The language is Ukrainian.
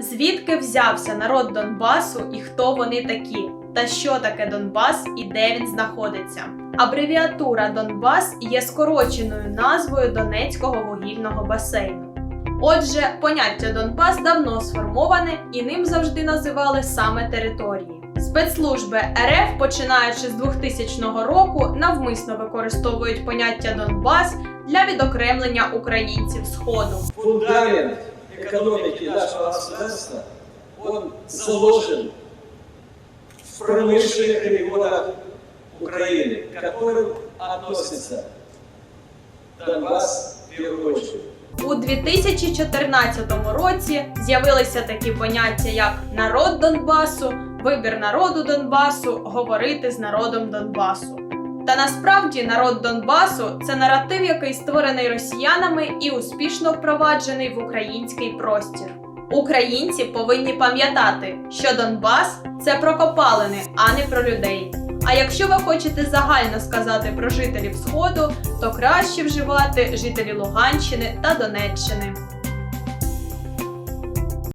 Звідки взявся народ Донбасу і хто вони такі? Та що таке Донбас і де він знаходиться? Абревіатура Донбас є скороченою назвою Донецького вугільного басейну. Отже, поняття Донбас давно сформоване і ним завжди називали саме території. Спецслужби РФ, починаючи з 2000 року, навмисно використовують поняття Донбас для відокремлення українців Сходу. фундамент экономики нашего государства, он заложен в промышленных регионах Украины, к которым относится Донбасс в первую очередь. У 2014 році з'явилися такі поняття, як народ Донбасу, вибір народу Донбасу, говорити з народом Донбасу. Та насправді народ Донбасу це наратив, який створений росіянами і успішно впроваджений в український простір. Українці повинні пам'ятати, що Донбас це про копалини, а не про людей. А якщо ви хочете загально сказати про жителів Сходу, то краще вживати жителі Луганщини та Донеччини.